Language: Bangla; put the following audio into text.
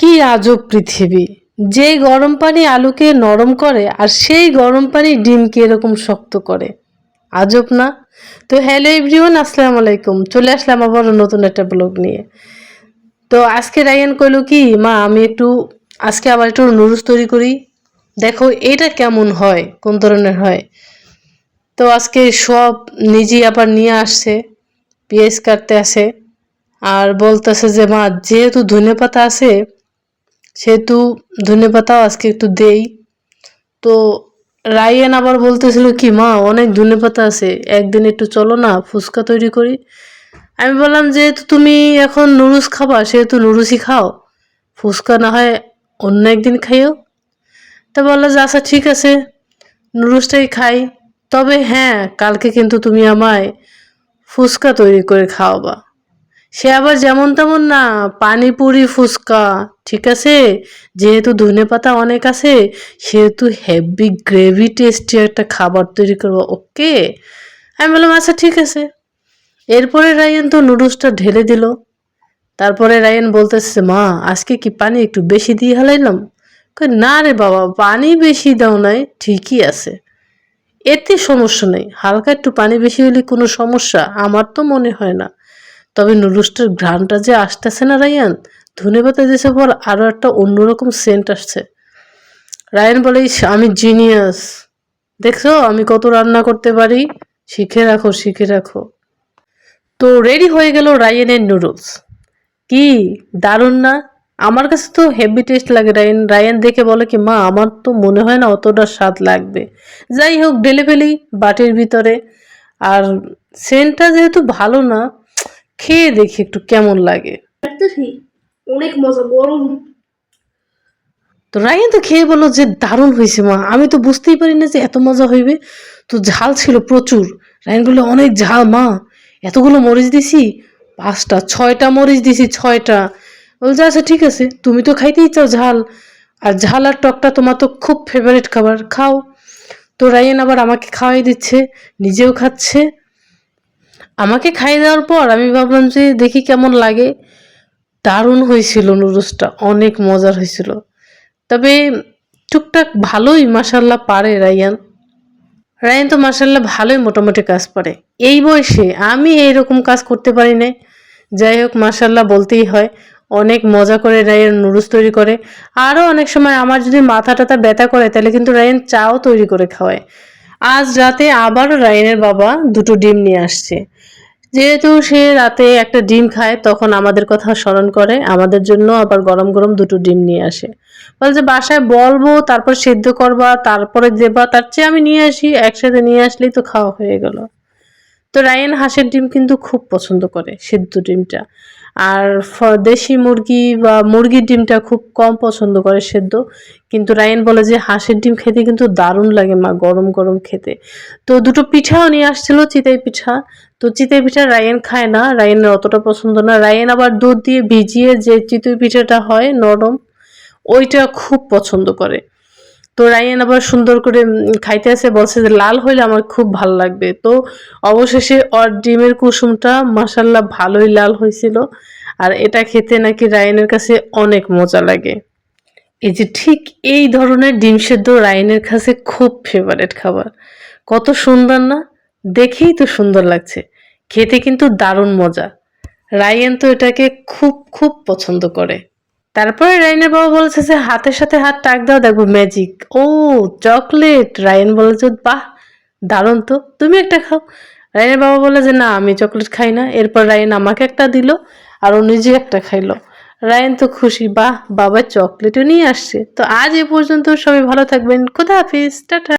কি আজব পৃথিবী। যেই গরম পানি আলুকে নরম করে আর সেই গরম পানি ডিমকে এরকম শক্ত করে। আজব না? তো হ্যালো এভরিওয়ান, আসসালামু আলাইকুম। চলে আসলাম আবার নতুন একটা ব্লগ নিয়ে। তো আজকে রায়ান কইলো কি, মা, আমি একটু, আজকে আবার একটু নুডলস তৈরি করি। দেখো এটা কেমন হয়, কোন ধরনের হয়? তো আজকে সব নিজেই আবার নিয়ে আসছে, পেঁয়াজ কাটতে আসে আর বলতেছে যে, মা, যেহেতু ধনে পাতা আছে সেহেতু ধনে পাতাও আজকে একটু দেই। তো রায়ান আবার বলতেছিল কি, মা, অনেক ধনে পাতা আছে, একদিন একটু চলো না, ফুচকা তৈরি করি। আমি বললাম, যেহেতু তুমি এখন নুডলস খাবা, সেহেতু নুডলসই খাও। ফুচকা না হয় অন্য একদিন খাইও। তা বলল যে আচ্ছা ঠিক আছে, নুডলসটাই খাই। তবে হ্যাঁ কালকে কিন্তু তুমি আমায় ফুচকা তৈরি করে খাওয়াবা। সে আবার যেমন তেমন না, পানিপুরি ফুচকা, ঠিক আছে? যেহেতু ধনে পাতা অনেক আছে, সেহেতু হেভি গ্রেভি টেস্টি একটা খাবার তৈরি করব ওকে আমি বললাম আচ্ছা ঠিক আছে। এরপরে রায়ন তো নুডলসটা ঢেলে দিল। তারপরে রায়ন বলতেছে মা, আজকে কি পানি একটু বেশি দিয়ে হালাইলাম? না রে বাবা, পানি বেশি দাও নাই, ঠিকই আছে। এতে সমস্যা নেই, হালকা একটু পানি বেশি হলে কোনো সমস্যা, আমার তো মনে হয় না। তবে নুডলসটার ঘ্রাণটা যে আসতেছে না রায়ান? ধনে পাতা দিয়েছে পর আরও একটা অন্যরকম সেন্ট আসছে। রায়ান বলে "ইস, আমি জিনিয়াস দেখছ আমি কত রান্না করতে পারি? শিখে রাখো শিখে রাখো। তো রেডি হয়ে গেল রায়ানের নুডলস। কি দারুণ না? আমার কাছে তো হেভি টেস্ট লাগে রায়ান। রায়ান দেখে বলে কি মা আমার তো মনে হয় না অতটা স্বাদ লাগবে। যাই হোক ঢেলে ফেলি বাটির ভিতরে। আর সেন্টটা যেহেতু ভালো না খেয়ে দেখি একটু কেমন লাগে। অনেক মজা গরম। তো রায়ান তো খেয়ে বলল যে দারুণ হয়েছে মা। আমি তো বুঝতেই পারি না যে এত মজা হইবে। তো ঝাল ছিল প্রচুর। রায়ান বলল অনেক ঝাল মা। এতগুলো মরিচ দিছি পাঁচটা ছয়টা মরিচ দিছি ছয়টা। বলছে আচ্ছা ঠিক আছে। তুমি তো খাইতেই চাও ঝাল। আর ঝাল আর টকটা তোমার তো খুব ফেভারিট খাবার। খাও। তো রায়ান আবার আমাকে খাওয়াই দিচ্ছে নিজেও খাচ্ছে। আমাকে খাইয়ে দেওয়ার পর আমি ভাবলাম যে দেখি কেমন লাগে। দারুণ হয়েছিল নুডলসটা অনেক মজার হয়েছিল। তবে টুকটাক ভালোই মাসাল্লাহ পারে রায়ান। রায়ান তো মাসাল্লাহ ভালোই মোটামুটি কাজ পারে। এই বয়সে আমি এইরকম কাজ করতে পারি না যাই হোক মাসাল্লাহ বলতেই হয়, অনেক মজা করে রায়ান নুডলস তৈরি করে। আরও অনেক সময় আমার যদি মাথা টাথা ব্যথা করে, তাহলে কিন্তু রায়ান চাও তৈরি করে খাওয়ায়। আজ রাতে আবারও রায়ানের বাবা দুটো ডিম নিয়ে আসছে। যেহেতু সে রাতে একটা ডিম খায়, তখন আমাদের কথা স্মরণ করে, আমাদের জন্য আবার গরম গরম দুটো ডিম নিয়ে আসে। বলে যে, বাসায় বলব, তারপর সেদ্ধ করবা, তারপরে দেবা, তার চেয়ে আমি নিয়ে আসি, একসাথে নিয়ে আসলেই তো খাওয়া হয়ে গেল। তো রায়ান হাঁসের ডিম কিন্তু খুব পছন্দ করে, সেদ্ধ ডিমটা। আর দেশি মুরগি বা মুরগির ডিমটা খুব কম পছন্দ করে সেদ্ধ। কিন্তু রায়ান বলে যে হাঁসের ডিম খেতে কিন্তু দারুণ লাগে মা, গরম গরম খেতে। তো দুটো পিঠাও নিয়ে আসছিল চিতাই পিঠা। তো চিতই পিঠা রায়ান খায় না, রায়ানের অতটা পছন্দ না। রায়ান আবার দুধ দিয়ে ভিজিয়ে যে চিতই পিঠাটা হয় নরম, ওইটা খুব পছন্দ করে। তো রায়ান আবার সুন্দর করে খাইতে আসে বলছে যে লাল হইলে আমার খুব ভালো লাগবে। তো অবশেষে ওর ডিমের কুসুমটা মাসাল্লাহ ভালোই লাল হয়েছিল। আর এটা খেতে নাকি রায়ানের কাছে অনেক মজা লাগে। এই যে ঠিক এই ধরনের ডিম সেদ্ধ রায়ানের কাছে খুব ফেভারেট খাবার। কত সুন্দর না? দেখেই তো সুন্দর লাগছে। খেতে কিন্তু দারুণ মজা। রায়ান তো এটাকে খুব খুব পছন্দ করে। তারপরে রায়নের বাবা বলেছে যে হাতের সাথে হাত টাক দাও, দেখব ম্যাজিক ও চকলেট রায়ন বলেছে, বাহ, দারুণ তো, তুমি একটা খাও। রায়নের বাবা বলে যে, না, আমি চকলেট খাই না। এরপর রায়ন আমাকে একটা দিল আর ও নিজে একটা খাইলো। রায়ন তো খুশি, বাহ, বাবা চকলেটও নিয়ে আসছে। তো আজ এ পর্যন্ত সবাই ভালো থাকবেন। খোদা হাফিজ, টাটা।